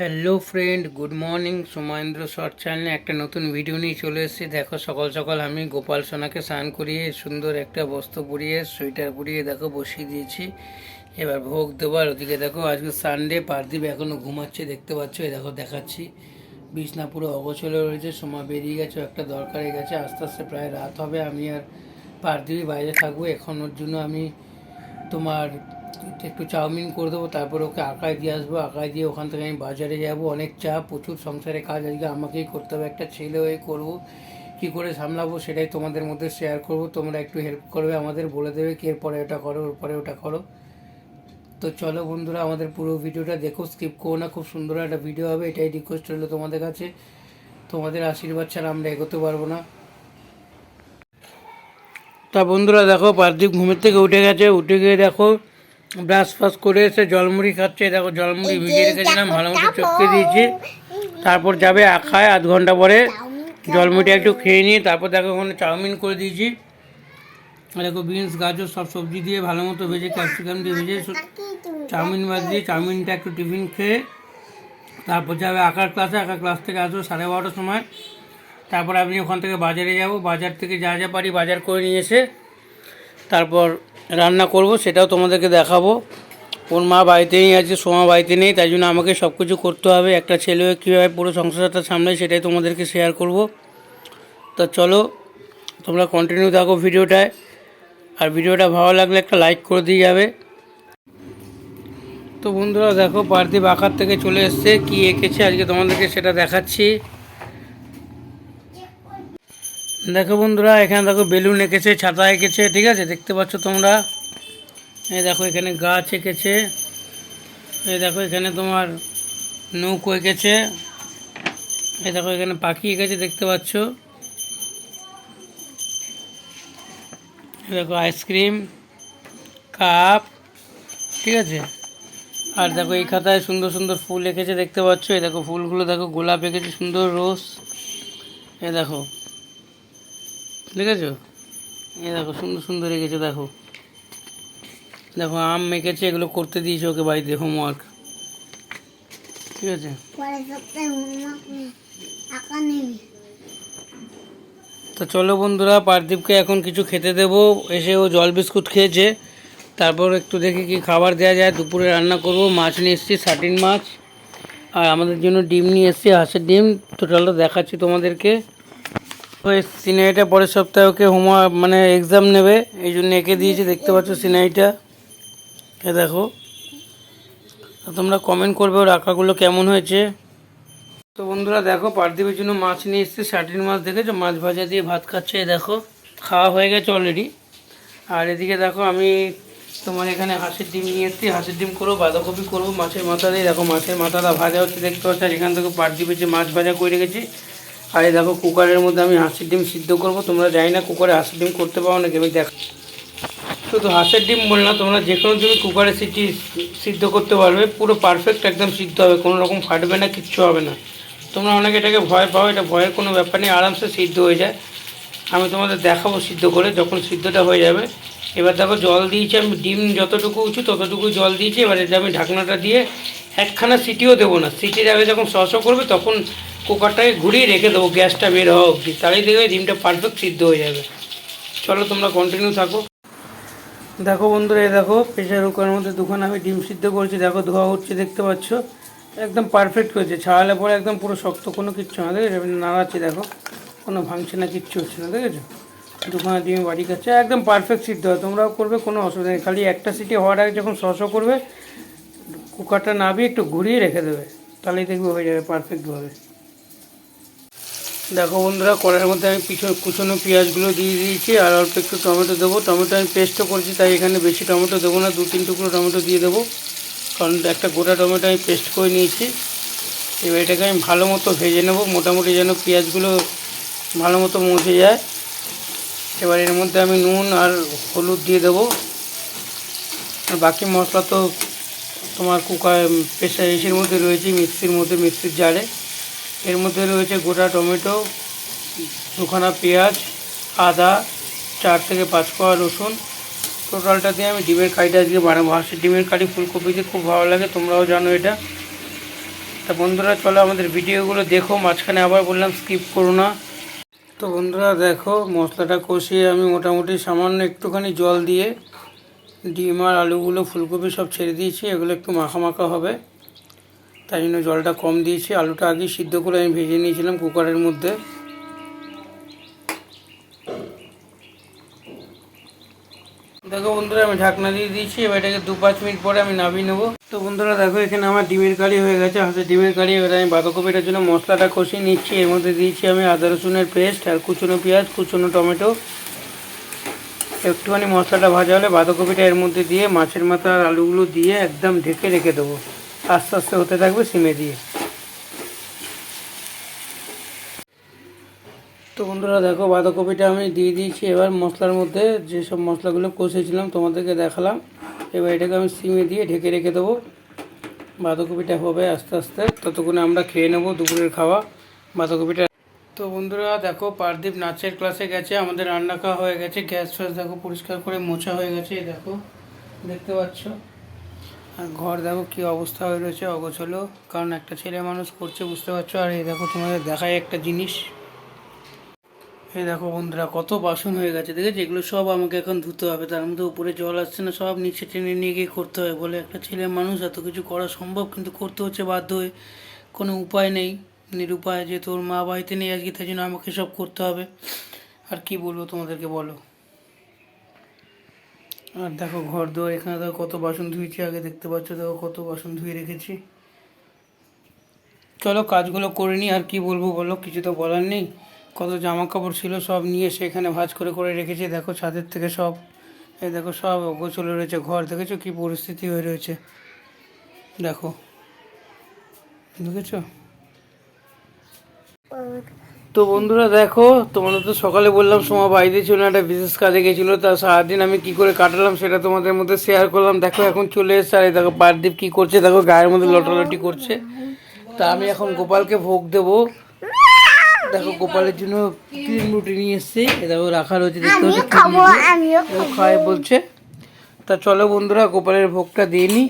Hello friend good morning Somaindra short চ্যানেলে একটা নতুন ভিডিও নিয়ে চলে এসেছি। দেখো, সকাল সকাল আমি গোপাল সোনাকে স্নান করিয়ে সুন্দর একটা বস্ত্র পরিয়ে, সোয়েটার পরিয়ে, দেখো, বসিয়ে দিয়েছি। এবার ভোগ দেবার ওদিকে দেখো, আজকে সানডে পারদীপ এখনও ঘুমাচ্ছে, দেখতে পাচ্ছ? এই দেখো, দেখাচ্ছি। বিছনা পুরো অগোছলে রয়েছে সময় বেরিয়ে গেছে একটা দরকারে গেছে। আস্তে আস্তে প্রায় রাত হবে, আমি আর পারদীপই বাইরে থাকব। এখন ওর জন্য আমি তোমার একটু চাউমিন করে দেবো, তারপর ওকে আঁকায় দিয়ে আসব। আঁকায় দিয়ে ওখান থেকে আমি বাজারে যাব। অনেক চাপ, প্রচুর সংসারে কাজ। আজকে আমাকেই করতে হবে। একটা ছেলে হয়ে করব। কী করে সামলাবো সেটাই তোমাদের মধ্যে শেয়ার করব। তোমরা একটু হেল্প করবে, আমাদের বলে দেবে কি এরপরে ওটা করো ওর পরে ওটা করো। তো চলো বন্ধুরা, আমাদের পুরো ভিডিওটা দেখো স্কিপ করো না। খুব সুন্দর একটা ভিডিও হবে। এটাই রিকোয়েস্ট রইল তোমাদের কাছে। তোমাদের আশীর্বাদ ছাড়া আমরা এগোতে পারব না। তা বন্ধুরা, দেখো পারদীপ ঘুমের থেকে উঠে গেছে। উঠে গিয়ে দেখো ব্রাশ ফাশ করে এসে জলমুড়ি খাচ্ছে দেখো জলমুড়ি ভিজিয়ে রেখেছিলাম ভালো মতো চটকে দিয়েছি। তারপর যাবে আখায় আধ ঘণ্টা পরে। জলমুড়িটা একটু খেয়ে নিয়ে তারপর দেখো ওখানে চাউমিন করে দিয়েছি। দেখো বিনস গাজর সব সবজি দিয়ে ভালো মতো ভেজে ক্যাপসিকাম দিয়ে ভেজে চাউমিন বাদ দিয়ে চাউমিনটা একটু টিফিন খেয়ে তারপর যাবে আঁকার ক্লাসে আঁকার ক্লাস থেকে আসব সাড়ে বারোটার সময়। তারপর আমি ওখান থেকে বাজারে যাব। বাজার থেকে যা যা পারি বাজার করে নিয়ে এসে তারপর রান্না করব, সেটাও তোমাদেরকে দেখাবো। ওর মা বাড়িতে নেই আছে, সোমা বাড়িতে নেই, তাই জন্য আমাকে সব কিছু করতে হবে। একটা ছেলে কীভাবে পুরো সংসারটা সামলায় সেটাই তোমাদেরকে শেয়ার করব। তো চলো, তোমরা কন্টিনিউ থাকো ভিডিওটায়। আর ভিডিওটা ভালো লাগলে একটা লাইক করে দিয়ে যাবে। তো বন্ধুরা দেখো, পার্থিব আকার থেকে চলে এসছে, কি এঁকেছে, আজকে তোমাদেরকে সেটা দেখাচ্ছি। দেখো বন্ধুরা, এখানে দেখো বেলুন এঁকেছে, ছাতা এঁকেছে, ঠিক আছে? দেখতে পাচ্ছ তোমরা? এই দেখো, এখানে গাছ এঁকেছে। এই দেখো, এখানে তোমার নৌকো এঁকেছে। এই দেখো, এখানে পাখি এঁকেছে, দেখতে পাচ্ছ? দেখো, আইসক্রিম, কাপ, ঠিক আছে? আর দেখো, এই খাতায় সুন্দর সুন্দর ফুল এঁকেছে, দেখতে পাচ্ছ? এই দেখো, ফুলগুলো দেখো, গোলাপ এঁকেছে, সুন্দর রোজ। এই দেখো দেখেছ? এই দেখো সুন্দর সুন্দর রেখেছে দেখো। দেখো আম মেখেছে এগুলো করতে দিয়েছে ওকে বাড়িতে হোমওয়ার্ক ঠিক আছে? তো চলো বন্ধুরা পারদীপকে এখন কিছু খেতে দেবো। এসে ও জল বিস্কুট খেয়েছে। তারপর একটু দেখি কি খাবার দেওয়া যায়। দুপুরে রান্না করব। মাছ নিয়ে এসেছি সাটিন মাছ। আর আমাদের জন্য ডিম নিয়ে এসেছি হাঁসের ডিম। টোটালটা দেখাচ্ছি তোমাদেরকে। ওই সিনাইটা পরের সপ্তাহে ওকে হোমওয়ার্ক মানে এক্সাম নেবে, এই জন্য এঁকে দিয়েছি, দেখতে পাচ্ছ সিনাইটা। এ দেখো। তোমরা কমেন্ট করবে ওর আঁকাগুলো কেমন হয়েছে। তো বন্ধুরা দেখো, পার্থিবের জন্য মাছ নিয়ে এসেছে সাটিন মাছ দেখেছ? মাছ ভাজা দিয়ে ভাত খাচ্ছে দেখো। খাওয়া হয়ে গেছে অলরেডি আর এদিকে দেখো, আমি তোমার এখানে হাঁসের ডিম নিয়ে এসেছি। হাঁসের ডিম করব, বাঁধাকপি করব, মাছের মাথা দিয়ে। দেখো, মাছের মাথাটা ভাজা হচ্ছে, দেখতে পাচ্ছ? এখান থেকে পার্থিবের যে মাছ ভাজা করে রেখেছি আর এই দেখো কুকারের মধ্যে আমি হাঁসের ডিম সিদ্ধ করব। তোমরা জানি না কুকারে হাঁসের ডিম করতে পারো নাকি? আমি দেখ শুধু হাঁসের ডিম বল না, তোমরা যে কোনো তুমি কুকারে সিটি সিদ্ধ করতে পারবে। পুরো পারফেক্ট একদম সিদ্ধ হবে, কোনো রকম ফাটবে না, কিচ্ছু হবে না। তোমরা অনেকে এটাকে ভয় পাও, এটা ভয়ের কোনো ব্যাপার নেই, আরামসে সিদ্ধ হয়ে যায়। আমি তোমাদের দেখাবো সিদ্ধ করে, যখন সিদ্ধটা হয়ে যাবে। এবার দেখো জল দিয়েছি আমি, ডিম যতটুকু উঁচু ততটুকু জল দিয়েছি। এবার এটা আমি ঢাকনাটা দিয়ে একখানা সিটিও দেবো না। সিটির আগে যখন সস করবে, তখন কুকারটাকে ঘুরিয়ে রেখে দেবো, গ্যাসটা বের হওয়া অবধি তাহলেই দেখবে ডিমটা পারফেক্ট সিদ্ধ হয়ে যাবে। চলো তোমরা কন্টিনিউ থাকো। দেখো বন্ধুরা, এই দেখো প্রেশার কুকারের মধ্যে দুখানে আমি ডিম সিদ্ধ করেছি। দেখো, ধোয়া হচ্ছে, দেখতে পাচ্ছ? একদম পারফেক্ট হয়েছে। ছাড়ালে পরে একদম পুরো শক্ত, কোনো কিচ্ছু না, দেখেছ? নাড়াচ্ছি, দেখো। কোনো ভাঙছে না, কিচ্ছু হচ্ছে না, দেখেছ? দুখানা ডিম বাড়ি খাচ্ছে, একদম পারফেক্ট সিদ্ধ হয়। তোমরাও করবে, কোনো অসুবিধা নেই। খালি একটা সিটি হওয়ার আগে যখন সসও করবে, কুকারটা নাবিয়ে একটু ঘুরিয়ে রেখে দেবে। তাহলেই দেখবে হয়ে যাবে পারফেক্টভাবে দেখো বন্ধুরা কড়ার মধ্যে আমি পিছনে কুচনো পেঁয়াজগুলো দিয়ে দিয়েছি, আর অল্প একটু টমেটো দেবো। টমেটো আমি পেস্টও করছি, তাই এখানে বেশি টমেটো দেবো না দু তিন টুকরো টমেটো দিয়ে দেবো। কারণ একটা গোটা টমেটো আমি পেস্ট করে নিয়েছি। এবার এটাকে আমি ভালো মতো ভেজে নেব, মোটামুটি যেন পেঁয়াজগুলো ভালো মতো মুছে যায়। এবার এর মধ্যে আমি নুন আর হলুদ দিয়ে দেবো। আর বাকি মশলা তো তোমার কুকার প্রেশার এসির মধ্যে রয়েছে, মিক্সির মধ্যে, মিক্সির জারে। এর মধ্যে রয়েছে গোটা টমেটো, দুখানা পেঁয়াজ, আদা, চার থেকে পাঁচ কোয়া রসুন। টোটালটা দিয়ে আমি ডিমের কারিটা আজকে বানাবো। হাঁসের ডিমের কারি ফুলকপি দিয়ে খুব ভালো লাগে, তোমরাও জানো এটা। তা বন্ধুরা, চলো আমাদের ভিডিওগুলো দেখো, মাঝখানে আবার বললাম স্কিপ করো না। তো বন্ধুরা, দেখো, মশলাটা কষিয়ে আমি মোটামুটি সামান্য একটুখানি জল দিয়ে ডিম আর আলুগুলো, ফুলকপি সব ছেড়ে দিয়েছি। এগুলো একটু মাখা মাখা হবে। তাই জন্য জলটা কম দিয়েছি। আলুটা আগে সিদ্ধ করে আমি ভেজে নিয়েছিলাম কুকারের মধ্যে। দেখো বন্ধুরা, আমি ঢাকনা দিয়ে দিয়েছি। এবার এটাকে দু পাঁচ মিনিট পরে আমি নামিয়ে নেব। তো বন্ধুরা, দেখো, এখানে আমার ডিমের কারি হয়ে গেছে। হাতে ডিমের কারি, এবার আমি বাঁধাকপিটার জন্য মশলাটা কষিয়ে নিচ্ছি। এর মধ্যে দিয়েছি আমি আদা, রসুনের পেস্ট আর কুচনো পেঁয়াজ, কুচনো টমেটো। একটুখানি মশলাটা ভাজা হলে বাঁধাকপিটা এর মধ্যে দিয়ে, মাছের মাথা আর আলুগুলো দিয়ে একদম ঢেকে রেখে দেবো। আস্তে আস্তে হতে থাকবে সিমে দিয়ে। তো বন্ধুরা দেখো বাঁধাকপিটা আমি দিয়ে দিয়েছি। এবার মশলার মধ্যে যেসব মশলাগুলো কষেছিলাম তোমাদেরকে দেখালাম। এবার এটাকে আমি সিমে দিয়ে ঢেকে রেখে দেবো। বাঁধাকপিটা হবে আস্তে আস্তে। ততক্ষণে আমরা খেয়ে নেব দুপুরের খাওয়া বাঁধাকপিটা। তো বন্ধুরা দেখো পারদীপ নাচের ক্লাসে গেছে। আমাদের রান্না খাওয়া হয়ে গেছে। গ্যাস ফ্যাস দেখো পরিষ্কার করে মোছা হয়ে গেছে। দেখো, দেখতে পাচ্ছ? আর ঘর দেখো কি অবস্থা হয়ে রয়েছে, অগোছলো। কারণ একটা ছেলে মানুষ করছে, বুঝতে পারছ? আর এই দেখো তোমাদের দেখায় একটা জিনিস। এই দেখো বন্ধুরা, কত বাসন হয়ে গেছে, দেখেছি? এগুলো সব আমাকে এখন ধুতে হবে। তার মধ্যে উপরে জল আসছে না, সব নিচে টেনে নিয়ে গিয়ে করতে হবে বলে একটা ছেলে মানুষ এত কিছু করা সম্ভব কিন্তু করতে হচ্ছে বাধ্য হয়ে। কোনো উপায় নেই, নিরুপায় যে তোর মা বাড়িতে নেই আজকে, তাই জন্য আমাকে সব করতে হবে। আর কি বলব তোমাদেরকে বলো? আর দেখো ঘর দুয়ার, এখানে দেখো কত বাসন ধুয়েছি, আগে দেখতে পাচ্ছ দেখো কত বাসন ধুয়ে রেখেছি। চলো কাজগুলো করে নিই, আর কি বলব বলো, কিছু তো বলার নেই। কত জামা কাপড় ছিল সব নিয়ে সেখানে ভাঁজ করে করে রেখেছি, দেখো ছাদের থেকে সব, এই দেখো সব গোছলে রয়েছে, ঘর দেখেছ কি পরিস্থিতি হয়ে রয়েছে? দেখো, দেখেছ? তো বন্ধুরা দেখো, তোমাদের তো সকালে বললাম সোমা বাড়িতে ছিল একটা বিশেষ কাজে গেছিল, তা সারাদিন আমি কি করে কাটালাম সেটা তোমাদের মধ্যে শেয়ার করলাম। দেখো, এখন চলে এসছে, আর দেখো পারদীপ কি করছে, দেখো গায়ের মধ্যে লটালটি করছে। তা আমি এখন গোপালকে ভোগ দেবো। দেখো, গোপালের জন্য ক্রিম রুটি নিয়ে এসছি। দেখো, রাখা রয়েছে, দেখতে হচ্ছে খায় বলছে। তা চলো বন্ধুরা, গোপালের ভোগটা দিয়ে নিই